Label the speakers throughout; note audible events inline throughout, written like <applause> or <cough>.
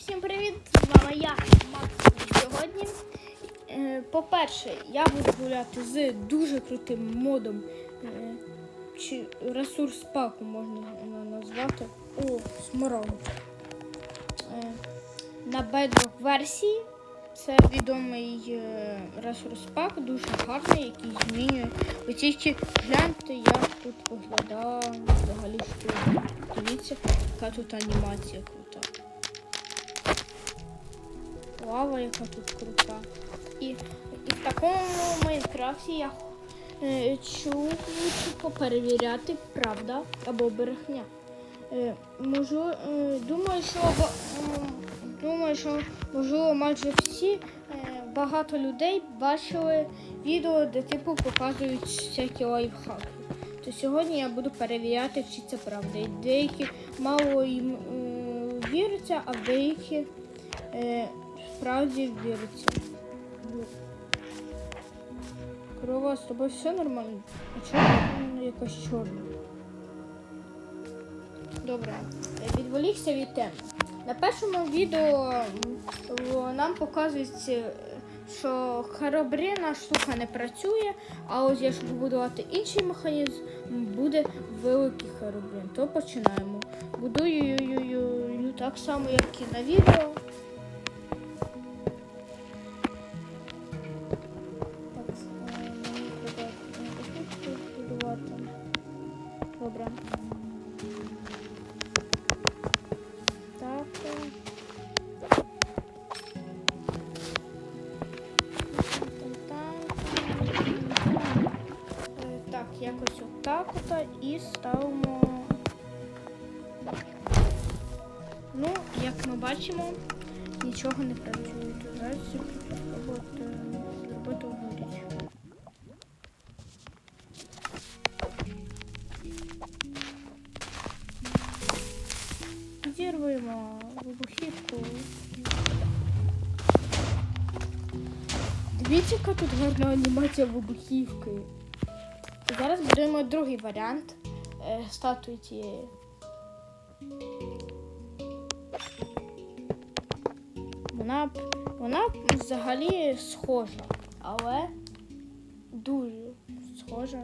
Speaker 1: Всім привіт! З вами я, Макс. Сьогодні, е, по-перше, я буду гуляти з дуже крутим модом, е, чи ресурс паку можна назвати. О, смарагд. Е, на Bedrock версії. Це відомий ресурс пак, дуже гарний, який змінює. Ви тільки гляньте, як тут виглядає взагалі штука. Дивіться, яка тут анімація крута. Лава, яка тут крута. І, і в такому Майнкрафті я е, типу, перевіряти, правда або брехня. Е, можу, е, думаю, що м, думаю, що можливо майже всі е, багато людей бачили відео, де типу показують всякі лайфхаки. То сьогодні я буду перевіряти, чи це правда. І деякі мало їм е, віриться, а деякі е, справді віриться. Корова, з тобою все нормально? А вона якась чорна? Добре, відволікся від теми. На першому відео нам показується, що харобрина штука не працює, а ось якщо побудувати інший механізм, буде великий харобрин. То починаємо. Будую так само, як і на відео. І ставимо. Ну, як ми бачимо, нічого не працює. Зараз спробувати зробити одну річ. Вибухівку. Дивіться, яка тут гарна анімація вибухівки. Зараз будемо другий варіант е, статуї цієї. Вона, вона взагалі схожа, але дуже схожа.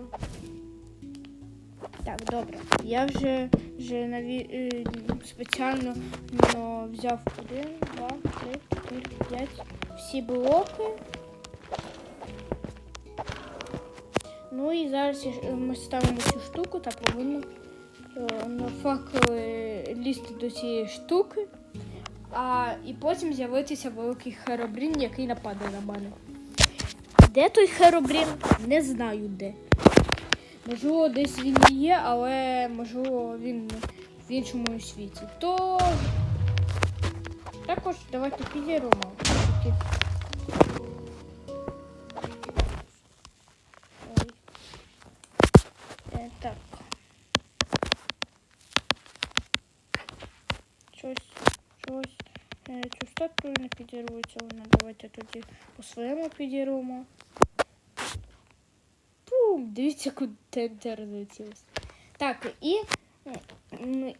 Speaker 1: Так, добре. Я вже, вже наві... е, спеціально ну, взяв один, два, три, чотири, п'ять. Всі блоки. Ну і зараз ми ставимо цю штуку та повинно е, лізти до цієї штуки. А, і потім з'явитися великий херобрін, який нападе на мене. Де той херобрін? Не знаю де. Можливо, десь він і є, але можливо він в іншому світі. То також давайте підіримо. Щось, щось. Е, цю статую не підірвується вона. Давайте тоді по-своєму підірвемо. Пум! Дивіться, куди тендер залетілось. Так, і,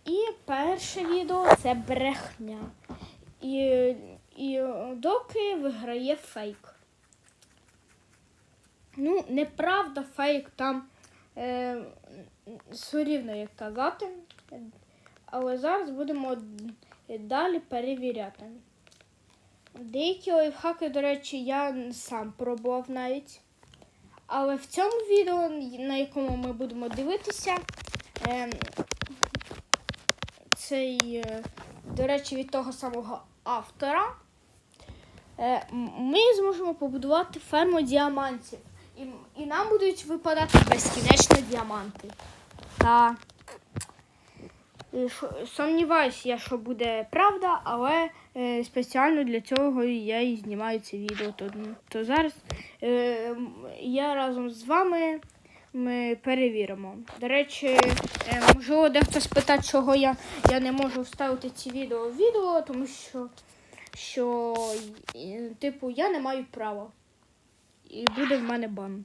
Speaker 1: і перше відео це брехня. І, і доки виграє фейк. Ну, неправда, фейк там е, все рівно, як казати. Але зараз будемо далі перевіряти. Деякі лайфхаки, до речі, я сам пробував навіть. Але в цьому відео, на якому ми будемо дивитися, ем, цей, е, до речі, від того самого автора, е, ми зможемо побудувати ферму діамантів. І, нам будуть випадати безкінечно діаманти. Та сумніваюся, я, що буде правда, але е, спеціально для цього я і знімаю це відео. То, то зараз е, я разом з вами ми перевіримо. До речі, е, можливо, дехто спитає, чого я, я не можу вставити ці відео в відео, тому що, що е, типу, я не маю права. І буде в мене бан.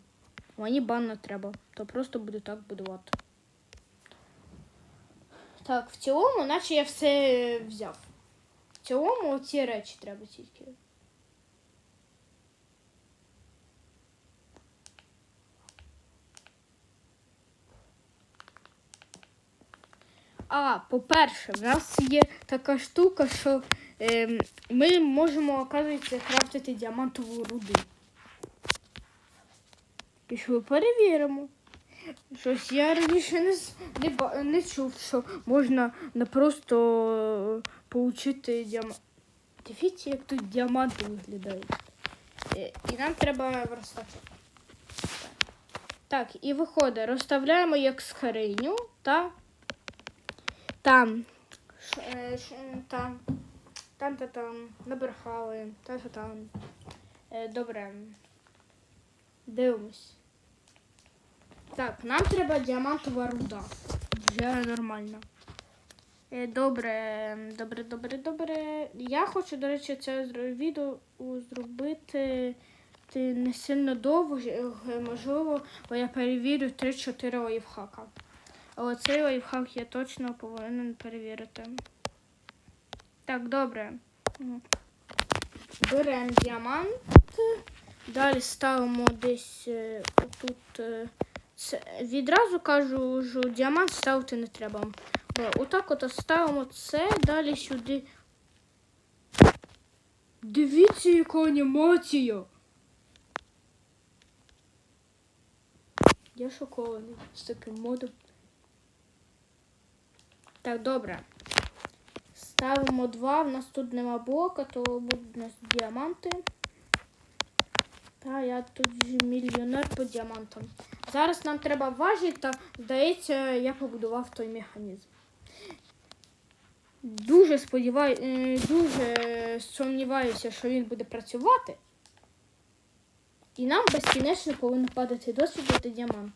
Speaker 1: Мені бан не треба, то просто буду так будувати. Так, в цілому, наче я все взяв. В цілому ці речі треба тільки. А, по-перше, в нас є така штука, що ем, ми можемо, оказується, крафтити діамантову руду. І що перевіримо. Щось я раніше не, не, не чув, що можна не просто е, получити діамант. Дивіться, як тут діаманти виглядають. Е, І нам треба розставити. Так, і виходить, розставляємо як скриню та там. Ш, е, ш, там. Там та там. Набрехали. Та та там. Добре. Дивимось. Так, нам треба діамантова руда. Вже нормально. Е, Добре, добре, добре, добре. Я хочу, до речі, це відео зробити ти не сильно довго, е, можливо, бо я перевірю 3-4 лайфхака. Але цей лайфхак я точно повинен перевірити. Так, добре. Беремо діамант. Далі ставимо десь е, отут. Це, відразу кажу, що діамант ставити не треба. Бо отак от ставимо це, далі сюди. Дивіться, яка анімація. Я шокований з таким модом. Так, добре. Ставимо два, в нас тут нема блока, то будуть у нас діаманти. Та я тут мільйонер по діамантам. Зараз нам треба важити, та здається, я побудував той механізм. Дуже сподіваюся, дуже сумніваюся, що він буде працювати. І нам безкінечно повинно падати досвіду та діамантів.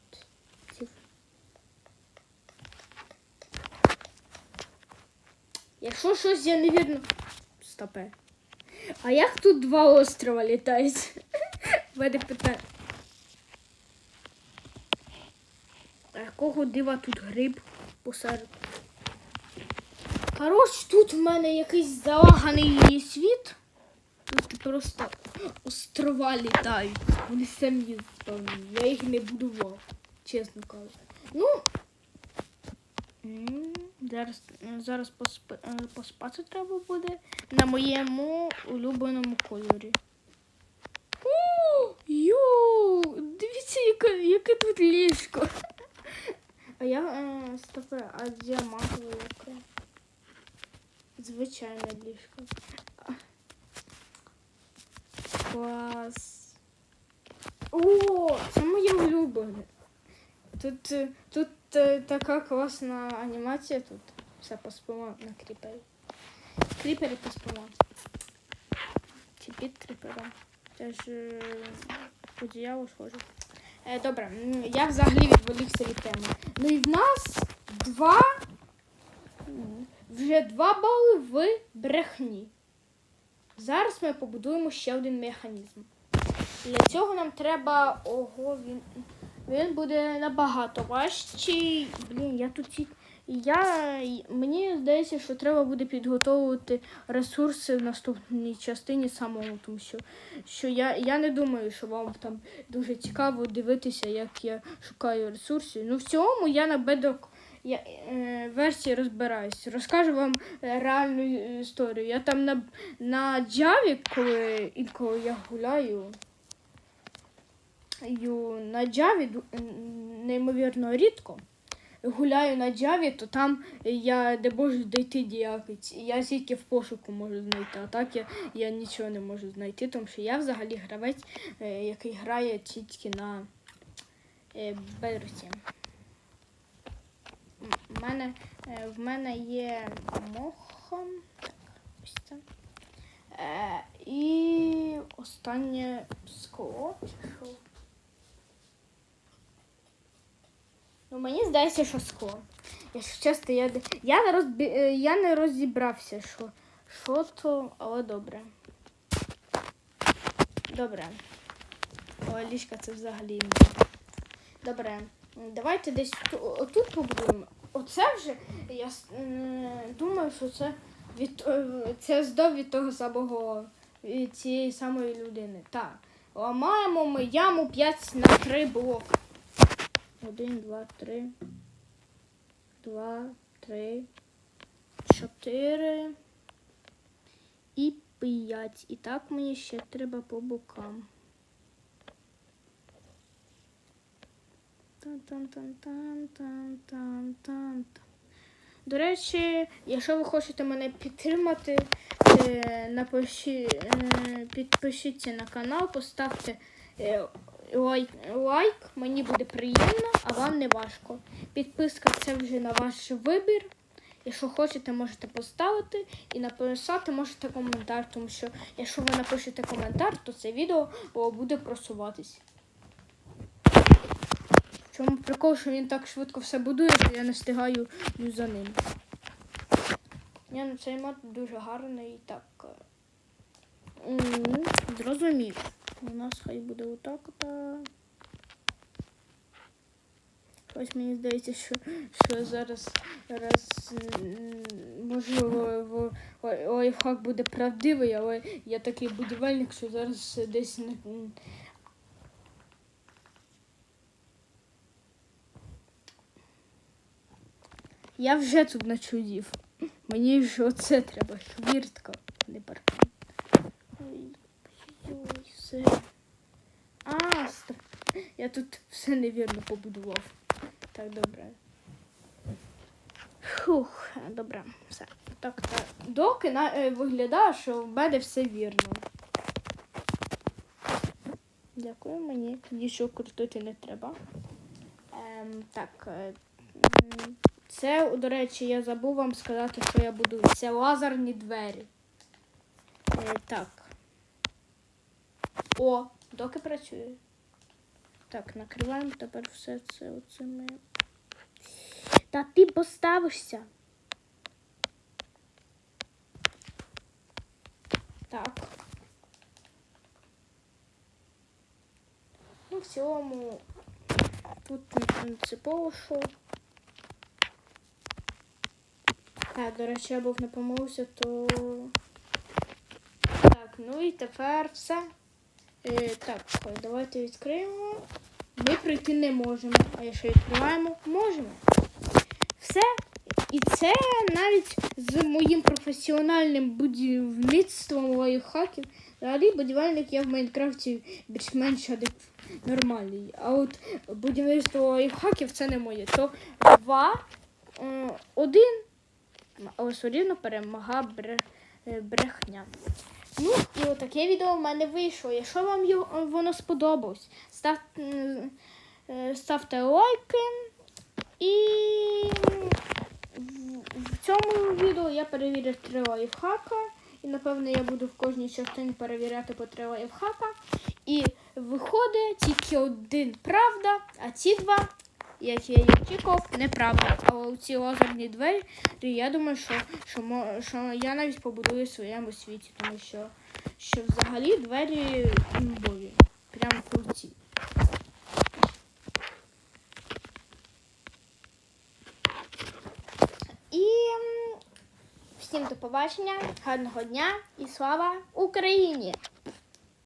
Speaker 1: Якщо щось я не видно. Стопе. А як тут два острова літають? <laughs> Мене питання. А якого дива тут гриб посеред? Хорош, тут в мене якийсь залаганий світ. Тут просто острова літають. Вони самі спавні. Я їх не будував, чесно кажучи. Ну. Зараз, зараз посп... е, поспати треба буде на моєму улюбленому кольорі. О, йоу! Дивіться, яке, яке тут ліжко. А я е, стопе, а діамантове яке? Звичайне ліжко. Клас. О, це моє улюблене. Тут, е, тут е, така класна анімація тут. Все поспимо на кріпері. Кріпері поспимо. Чи під кріпером. Це ж е, одіяло схоже. Добре, я взагалі відволікся від теми. Ну і в нас два. Вже два бали в брехні. Зараз ми побудуємо ще один механізм. Для цього нам треба. Ого, він. Він буде набагато важчий. Блін, я тут я мені здається, що треба буде підготовувати ресурси в наступній частині самому, тому що, що я, я не думаю, що вам там дуже цікаво дивитися, як я шукаю ресурси. Ну, в цілому я на бедок я, е, версії розбираюсь. Розкажу вам реальну історію. Я там на, на Джаві, коли інколи я гуляю. На Джаві неймовірно рідко. Гуляю на Джаві, то там я не можу знайти діякиць. Я тільки в пошуку можу знайти, а так я, я нічого не можу знайти, тому що я взагалі гравець, е, який грає тільки на е, В мене, е, в мене є. Так, ось це. І останнє скло. чи що? Ну, мені здається, що скло. Якщо чесно, я, я, не, розбі... е, я не розібрався, що, що то, але добре. Добре. О, ліжка це взагалі. Добре. Давайте десь ту- отут побудуємо. Оце вже я думаю, що це від е, це здоб від того самого від цієї самої людини. Так. Ламаємо ми яму 5 на 3 блоки. 1, 2, 3. 2, 3, 4 і 5. І так мені ще треба по бокам. Тан-тан-тан-тан-тан-тан-тан. До речі, якщо ви хочете мене підтримати, е, напиші, е, підпишіться на канал, поставте е, лайк, мені буде приємно, а вам не важко. Підписка це вже на ваш вибір. Якщо хочете, можете поставити і написати можете коментар, тому що якщо ви напишете коментар, то це відео буде просуватись. Чому прикол, що він так швидко все будує, що я не встигаю за ним. Ні, ну цей мод дуже гарний і так. е, Зрозумів. У нас хай буде отак. Та... Ось мені здається, що, що зараз, м, можливо лайфхак буде правдивий, але я такий будівельник, що зараз десь не. Я вже тут начудів. Мені ж оце треба хвіртка, не паркан. Ой, ой, все. А, стоп. Я тут все невірно побудував. Так, добре. Фух, добре, все. Так, так. Доки на, е, виглядає, що в мене все вірно. Дякую, мені нічого крутити не треба. Ем, так. е, Це, до речі, я забув вам сказати, що я буду. Це лазерні двері. Е, так. О, доки працює. Так, накриваємо тепер все це оцими. Та ти поставишся. Так. Ну, в цілому тут не принципово що. Так, до речі, я був не помилився, то. Так, ну і тепер все. Е, так, ой, давайте відкриємо. Ми прийти не можемо. А якщо відкриваємо, можемо. Все. І це навіть з моїм професіональним будівництвом лайфхаків. Взагалі будівельник я в Майнкрафті більш-менш нормальний. А от будівництво лайфхаків це не моє. То два, е, один, але все рівно перемога бре- е, брехня. Ну, і отаке відео в мене вийшло. Якщо вам його, воно сподобалось, став, е, ставте лайки. І в, цьому відео я перевірив три лайфхака. І напевно я буду в кожній частині перевіряти по три лайфхака. І виходить тільки один правда, а ці два, як я і очікував, неправда. Але у ці лазерні двері, я думаю, що, що, що я навіть побудую в своєму світі, тому що, що взагалі двері імбові. Прям круті. І всім до побачення, гарного дня і слава Україні!